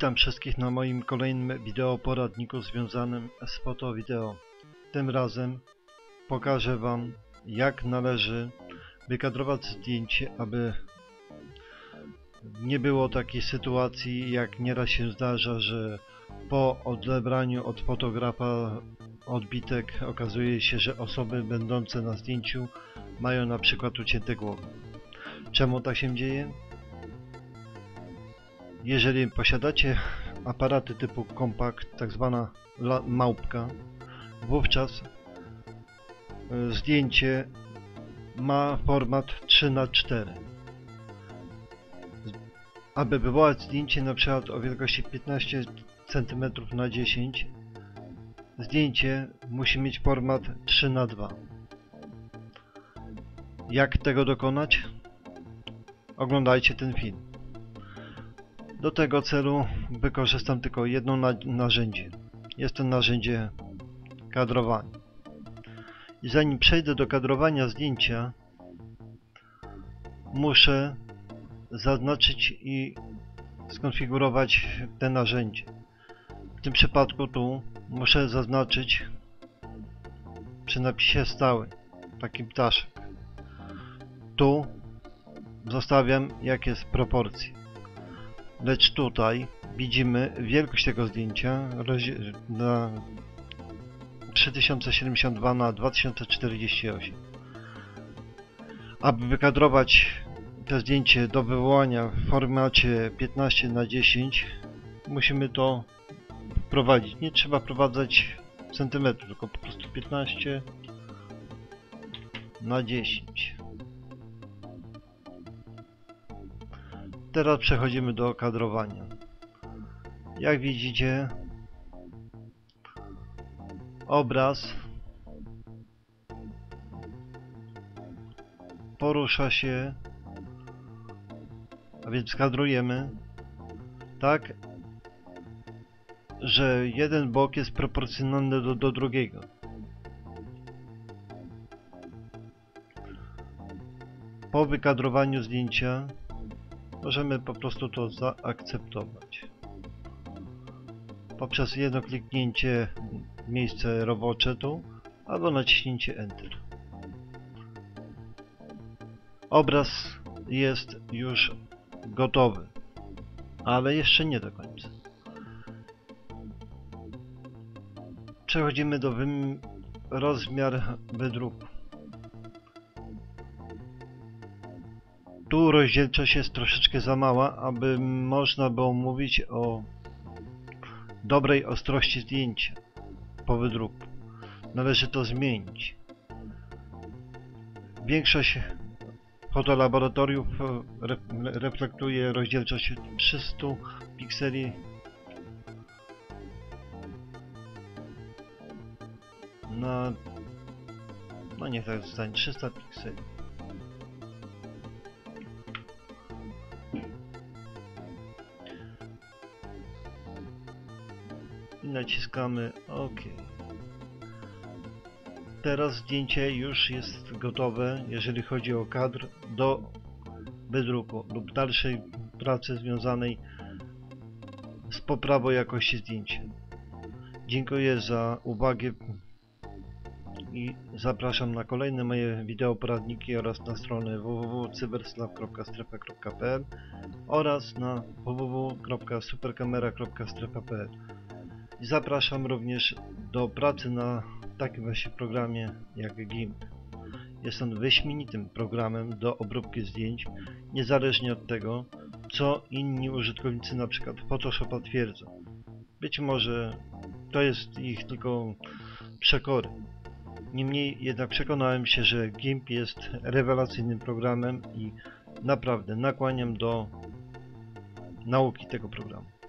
Witam wszystkich na moim kolejnym wideo poradniku związanym z foto wideo. Tym razem pokażę Wam jak należy wykadrować zdjęcie, aby nie było takiej sytuacji jak nieraz się zdarza, że po odebraniu od fotografa odbitek okazuje się, że osoby będące na zdjęciu mają na przykład ucięte głowy. Czemu tak się dzieje? Jeżeli posiadacie aparaty typu kompakt, tak zwana małpka, wówczas y, zdjęcie ma format 3x4. Aby wywołać zdjęcie na przykład o wielkości 15 cm na 10 zdjęcie musi mieć format 3x2. Jak tego dokonać? Oglądajcie ten film. Do tego celu wykorzystam tylko jedno na narzędzie. Jest to narzędzie kadrowania. I zanim przejdę do kadrowania zdjęcia, muszę zaznaczyć i skonfigurować te narzędzie. W tym przypadku tu muszę zaznaczyć przy napisie stały taki ptaszek. Tu zostawiam jakie jest proporcje. Lecz tutaj widzimy wielkość tego zdjęcia na 3072 na 2048. Aby wykadrować to zdjęcie do wywołania w formacie 15 na 10 musimy to wprowadzić. Nie trzeba wprowadzać centymetrów, tylko po prostu 15 na 10. Teraz przechodzimy do kadrowania. Jak widzicie, obraz porusza się, a więc kadrujemy tak, że jeden bok jest proporcjonalny do, do drugiego. Po wykadrowaniu zdjęcia Możemy po prostu to zaakceptować. Poprzez jedno kliknięcie w miejsce robocze tu, albo naciśnięcie Enter. Obraz jest już gotowy, ale jeszcze nie do końca. Przechodzimy do rozmiar wydruku. Tu rozdzielczość jest troszeczkę za mała, aby można było mówić o dobrej ostrości zdjęcia po wydruku. Należy to zmienić. Większość fotolaboratoriów reflektuje rozdzielczość 300 pikseli na no nie tak zostanie 300 pikseli i naciskamy OK. Teraz zdjęcie już jest gotowe, jeżeli chodzi o kadr do wydruku lub dalszej pracy związanej z poprawą jakości zdjęcia. Dziękuję za uwagę i zapraszam na kolejne moje wideo poradniki oraz na stronę www.cyberslaw.strefa.pl oraz na www.superkamera.strefa.pl i zapraszam również do pracy na takim właśnie programie jak GIMP. Jest on wyśmienitym programem do obróbki zdjęć, niezależnie od tego, co inni użytkownicy przykład Photoshopa twierdzą. Być może to jest ich tylko przekory. Niemniej jednak przekonałem się, że GIMP jest rewelacyjnym programem i naprawdę nakłaniam do nauki tego programu.